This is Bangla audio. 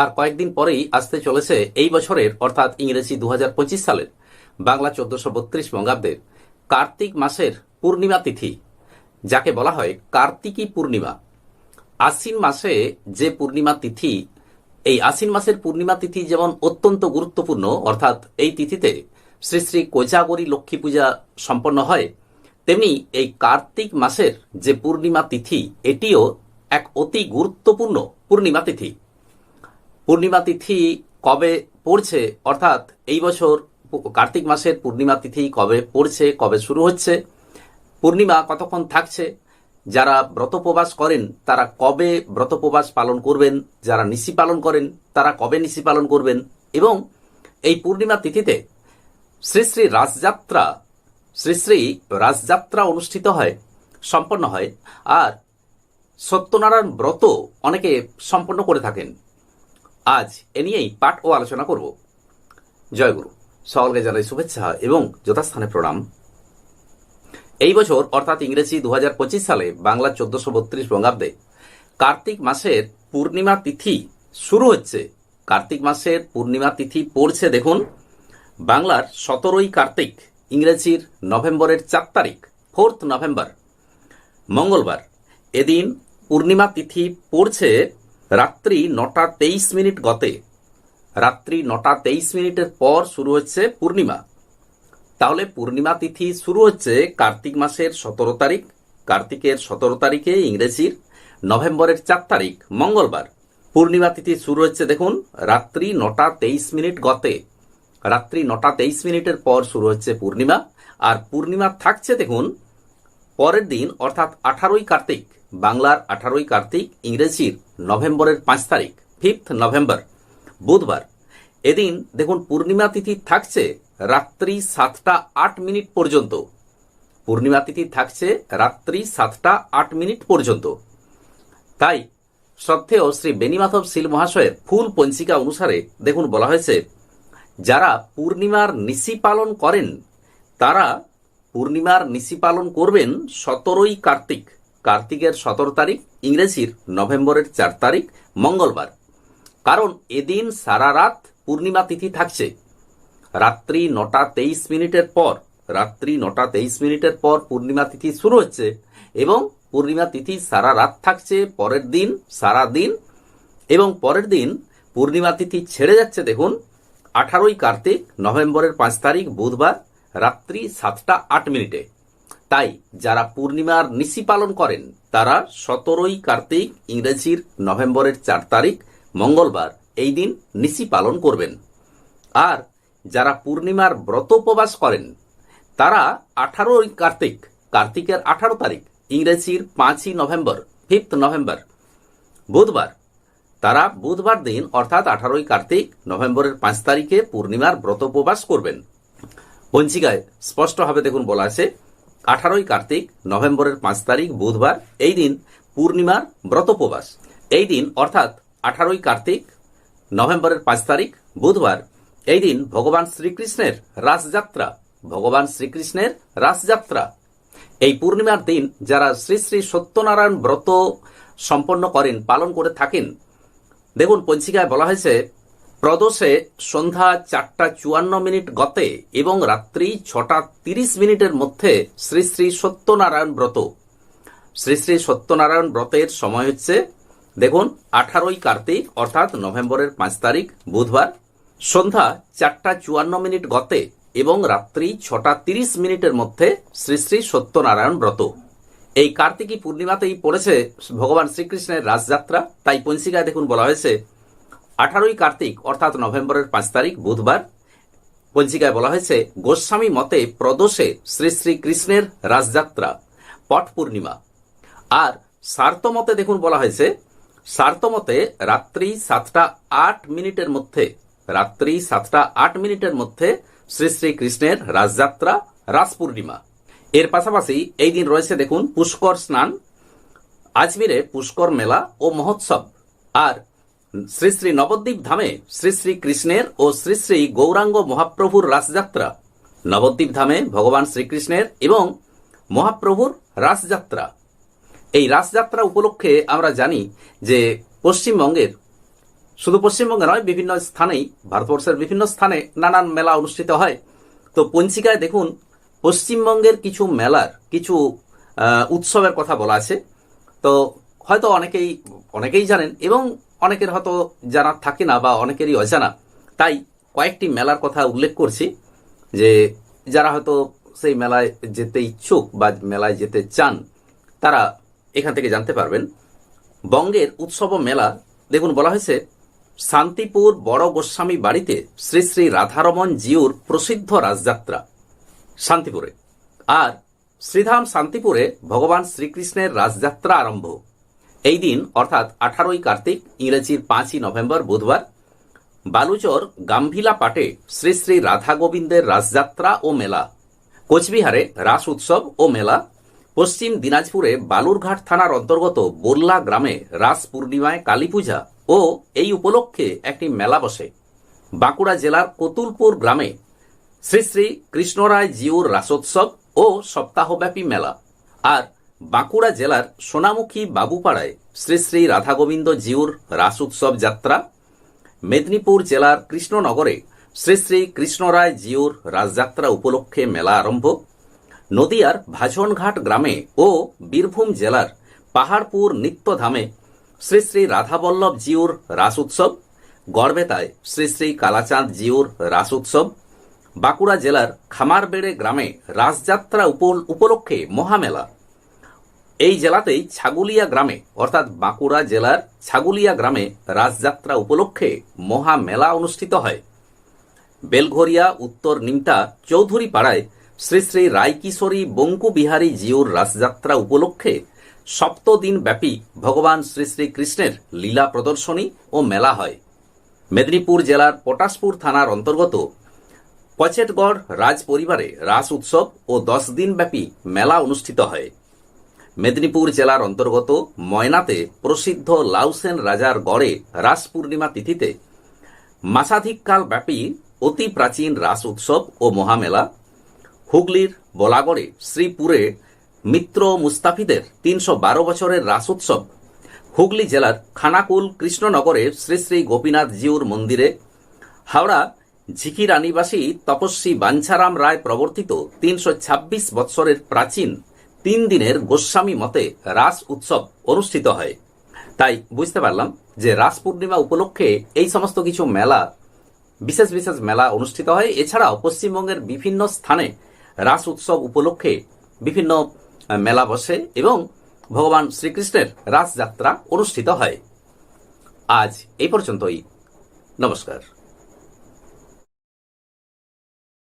আর কয়েকদিন পরেই আসতে চলেছে এই বছরের, অর্থাৎ ইংরেজি দু হাজার পঁচিশ সালের, বাংলা চোদ্দশো বত্রিশ বঙ্গাব্দের কার্তিক মাসের পূর্ণিমা তিথি, যাকে বলা হয় কার্তিকী পূর্ণিমা। আশ্বিন মাসে যে পূর্ণিমা তিথি, এই আশ্বিন মাসের পূর্ণিমা তিথি যেমন অত্যন্ত গুরুত্বপূর্ণ, অর্থাৎ এই তিথিতে শ্রী শ্রী কোজাগরী লক্ষ্মী পূজা সম্পন্ন হয়, তেমনি এই কার্তিক মাসের যে পূর্ণিমা তিথি, এটিও এক অতি গুরুত্বপূর্ণ পূর্ণিমা তিথি। পূর্ণিমা তিথি কবে পড়ছে? অর্থাৎ এই বছর কার্তিক মাসের পূর্ণিমা তিথি কবে পড়ছে, কবে শুরু হচ্ছে, পূর্ণিমা কতক্ষণ থাকছে, যারা ব্রতোপবাস করেন, তারা কবে ব্রতোপবাস পালন করবেন, যারা নিশি পালন করেন, তারা কবে নিশি পালন করবেন এবং এই পূর্ণিমা তিথিতে শ্রী শ্রী রাজযাত্রা, শ্রী শ্রী রাজযাত্রা অনুষ্ঠিত হয়, সম্পন্ন হয়। আর সত্যনারায়ণ ব্রত অনেকে সম্পন্ন করে থাকেন। আজ এ নিয়েই পাঠ ও আলোচনা করব। জয়গুরু সকলকে জানাই শুভেচ্ছা এবং যথাস্থানে প্রণাম। এই বছর, অর্থাৎ ইংরেজি দু হাজার পঁচিশ সালে বাংলা চোদ্দশো বত্রিশ বঙ্গাব্দে কার্তিক মাসের পূর্ণিমা তিথি শুরু হচ্ছে। কার্তিক মাসের পূর্ণিমা তিথি পড়ছে দেখুন, বাংলার সতেরোই কার্তিক, ইংরেজির নভেম্বরের চার তারিখ, ফোর্থ নভেম্বর, মঙ্গলবার। এদিন পূর্ণিমা তিথি পড়ছে রাত্রি নটা তেইশ মিনিট গতে। রাত্রি নটা তেইশ মিনিটের পর শুরু হচ্ছে পূর্ণিমা। তাহলে পূর্ণিমা তিথি শুরু হচ্ছে কার্তিক মাসের সতেরো তারিখ। কার্তিকের সতেরো তারিখে ইংরেজির নভেম্বরের চার তারিখ, মঙ্গলবার। পূর্ণিমা তিথি শুরু হচ্ছে দেখুন, রাত্রি নটা তেইশ মিনিট গতে। রাত্রি নটা তেইশ মিনিটের পর শুরু হচ্ছে পূর্ণিমা। আর পূর্ণিমা থাকছে দেখুন, পরের দিন, অর্থাৎ আঠারোই কার্তিক। বাংলার আঠারোই কার্তিক, ইংরেজির নভেম্বরের পাঁচ তারিখ ফিফথ নভেম্বর বুধবার। এদিন দেখুন, পূর্ণিমা তিথি থাকছে রাত্রি সাতটা আট মিনিট পর্যন্ত। পূর্ণিমা তিথি থাকছে রাত্রি সাতটা আট মিনিট পর্যন্ত। তাই শ্রদ্ধেয় শ্রী বেনিমাধব শীল মহাশয়ের ফুল পঞ্চিকা অনুসারে দেখুন, বলা হয়েছে, যারা পূর্ণিমার নিশি পালন করেন, তারা পূর্ণিমার নিশি পালন করবেন সতেরোই কার্তিক। কার্তিকের সতেরো তারিখ, ইংরেজির নভেম্বরের চার তারিখ, মঙ্গলবার। কারণ এদিন সারা রাত পূর্ণিমা তিথি থাকছে। রাত্রি নটা তেইশ মিনিটের পর, রাত্রি নটা তেইশ মিনিটের পর পূর্ণিমা তিথি শুরু হচ্ছে এবং পূর্ণিমা তিথি সারা রাত থাকছে, পরের দিন সারা দিন এবং পরের দিন পূর্ণিমা তিথি ছেড়ে যাচ্ছে দেখুন, আঠারোই কার্তিক, নভেম্বরের পাঁচ তারিখ, বুধবার, রাত্রি সাতটা আট মিনিটে। তাই যারা পূর্ণিমার নিশি পালন করেন, তারা সতেরোই কার্তিক ইংরেজির নভেম্বরের চার তারিখ, মঙ্গলবার এই দিন নিশি পালন করবেন। আর যারা পূর্ণিমার ব্রত উপবাস করেন, তারা আঠারোই কার্তিক, কার্তিকের আঠারো তারিখ, ইংরেজির পাঁচই নভেম্বর ফিফথ নভেম্বর, বুধবার। তারা বুধবার দিন, অর্থাৎ আঠারোই কার্তিক, নভেম্বরের পাঁচ তারিখে পূর্ণিমার ব্রত উপবাস করবেন। পঞ্চিকায় স্পষ্টভাবে দেখুন বলা আছে আঠারোই কার্তিক, নভেম্বরের পাঁচ তারিখ, বুধবার, এই দিন পূর্ণিমার ব্রত উপবাস। এই দিন, অর্থাৎ আঠারোই কার্তিক, নভেম্বরের পাঁচ তারিখ, বুধবার, এই দিন ভগবান শ্রীকৃষ্ণের রাসযাত্রা, ভগবান শ্রীকৃষ্ণের রাসযাত্রা। এই পূর্ণিমার দিন যারা শ্রী শ্রী সত্যনারায়ণ ব্রত সম্পন্ন করেন, পালন করে থাকেন, দেখুন পঞ্চিকায় বলা হয়েছে প্রদোষে সন্ধ্যা চারটা চুয়ান্ন মিনিট গতে এবং রাত্রি ছটা তিরিশ মিনিটের মধ্যে শ্রী শ্রী সত্যনারায়ণ ব্রত। শ্রী শ্রী সত্যনারায়ণ ব্রতের সময় হচ্ছে, দেখুন, আঠারোই কার্তিক, অর্থাৎ নভেম্বরের পাঁচ তারিখ, বুধবার, সন্ধ্যা চারটা চুয়ান্ন মিনিট গতে এবং রাত্রি ছটা তিরিশ মিনিটের মধ্যে শ্রী শ্রী সত্যনারায়ণ ব্রত। এই কার্তিকী পূর্ণিমাতেই পড়েছে ভগবান শ্রীকৃষ্ণের রাজযাত্রা। তাই পঞ্চিকায় দেখুন বলা হয়েছে আঠারোই কার্তিক, অর্থাৎ নভেম্বরের পাঁচ তারিখ, বুধবার পঞ্চিকায় বলা হয়েছে, গোস্বামী মতে প্রদোষে শ্রী শ্রী কৃষ্ণের রাজযাত্রা, পট পূর্ণিমা। আর সার্তমতে দেখুন বলা হয়েছে সার্তমতে রাত্রি সাতটা আট মিনিটের মধ্যে, রাত্রি সাতটা আট মিনিটের মধ্যে শ্রী শ্রী কৃষ্ণের রাজযাত্রা, রাস পূর্ণিমা। এর পাশাপাশি এই দিন রয়েছে দেখুন, পুষ্কর স্নান, আজমিরে পুষ্কর মেলা ও মহোৎসব। আর শ্রী শ্রী নবদ্বীপ ধামে শ্রী শ্রী কৃষ্ণের ও শ্রী শ্রী গৌরাঙ্গ মহাপ্রভুর রাসযাত্রা। নবদ্বীপ ধামে ভগবান শ্রীকৃষ্ণের এবং মহাপ্রভুর রাসযাত্রা। এই রাসযাত্রা উপলক্ষে আমরা জানি যে পশ্চিমবঙ্গের, শুধু পশ্চিমবঙ্গে নয়, বিভিন্ন স্থানেই, ভারতবর্ষের বিভিন্ন স্থানে নানান মেলা অনুষ্ঠিত হয়। তো পঞ্চিকায় দেখুন, পশ্চিমবঙ্গের কিছু মেলার, কিছু উৎসবের কথা বলা আছে। তো হয়তো অনেকেই অনেকেই জানেন এবং অনেকের হয়তো জানা থাকে না বা অনেকেরই অজানা। তাই কয়েকটি মেলার কথা উল্লেখ করছি যে যারা হয়তো সেই মেলায় যেতে ইচ্ছুক বা মেলায় যেতে চান, তারা এখান থেকে জানতে পারবেন। বঙ্গের উৎসব মেলা, দেখুন বলা হয়েছে, শান্তিপুর বড় গোস্বামী বাড়িতে শ্রী শ্রী রাধারমন জিউর প্রসিদ্ধ রাজযাত্রা, শান্তিপুরে। আর শ্রীধাম শান্তিপুরে ভগবান শ্রীকৃষ্ণের রাজযাত্রা আরম্ভ। এই দিন, অর্থাৎ আঠারোই কার্তিক, ইংরেজির পাঁচই নভেম্বর, বুধবার, বালুচর, গাম্ভিলা পাটে শ্রী শ্রী রাধা গোবিন্দের রাজযাত্রা ও মেলা, কোচবিহারে রাস উৎসব ও মেলা, পশ্চিম দিনাজপুরে বালুরঘাট থানার অন্তর্গত বোল্লা গ্রামে রাস পূর্ণিমায় কালী পূজা ও এই উপলক্ষে একটি মেলা বসে। বাঁকুড়া জেলার কতুলপুর গ্রামে শ্রী শ্রী কৃষ্ণরায় জিউর রাসোৎসব ও সপ্তাহব্যাপী মেলা। আর বাঁকুড়া জেলার সোনামুখী বাবুপাড়ায় শ্রী শ্রী রাধাগোবিন্দ জিউর রাস উৎসব যাত্রা, মেদিনীপুর জেলার কৃষ্ণনগরে শ্রী শ্রী কৃষ্ণরায় জিউর রাজযাত্রা উপলক্ষে মেলা আরম্ভ, নদিয়ার ভাজনঘাট গ্রামে ও বীরভূম জেলার পাহাড়পুর নিত্যধামে শ্রী শ্রী রাধাবল্লভ জিউর রাস উৎসব গড়বেতায় শ্রী শ্রী কালাচাঁদ জিউর রাস উৎসব বাঁকুড়া জেলার খামারবেড়ে গ্রামে রাসযাত্রা উপ- উপলক্ষে মহামেলা। এই জেলাতেই ছাগুলিয়া গ্রামে, অর্থাৎ বাঁকুড়া জেলার ছাগুলিয়া গ্রামে রাসযাত্রা উপলক্ষে মহা মেলা অনুষ্ঠিত হয়। বেলঘরিয়া, উত্তর নিমতা চৌধুরী পাড়ায় শ্রী শ্রী রায়কিশোরী বঙ্কু বিহারী জিউর রাসযাত্রা উপলক্ষে সপ্তদিন ব্যাপী ভগবান শ্রী শ্রী কৃষ্ণের লীলা প্রদর্শনী ও মেলা হয়। মেদিনীপুর জেলার পটাশপুর থানার অন্তর্গত পচেটগড় রাজ পরিবারে রাস উৎসব ও দশ দিন ব্যাপী মেলা অনুষ্ঠিত হয়। মেদিনীপুর জেলার অন্তর্গত ময়নাতে প্রসিদ্ধ লাউসেন রাজার গড়ে রাস পূর্ণিমা তিথিতে মাসাধিককাল ব্যাপী অতি প্রাচীন রাস উৎসব ও মহামেলা। হুগলির বলাগড়ে শ্রীপুরে মিত্র মুস্তাফিদের তিনশো বারো বছরের রাস উৎসব। হুগলি জেলার খানাকুল কৃষ্ণনগরে শ্রী শ্রী গোপীনাথ জিউর মন্দিরে। হাওড়া ঝিকিরানিবাসী তপস্বী বাঞ্ছারাম রায় প্রবর্তিত তিনশো ছাব্বিশ বৎসরের প্রাচীন তিন দিনের গোস্বামী মতে রাস উৎসব অনুষ্ঠিত হয়। তাই বুঝতে পারলাম যে রাস পূর্ণিমা উপলক্ষে এই সমস্ত কিছু মেলা, বিশেষ বিশেষ মেলা অনুষ্ঠিত হয়। এছাড়াও পশ্চিমবঙ্গের বিভিন্ন স্থানে রাস উৎসব উপলক্ষে বিভিন্ন মেলা বসে এবং ভগবান শ্রীকৃষ্ণের রাসযাত্রা অনুষ্ঠিত হয়। আজ এই পর্যন্তই। নমস্কার।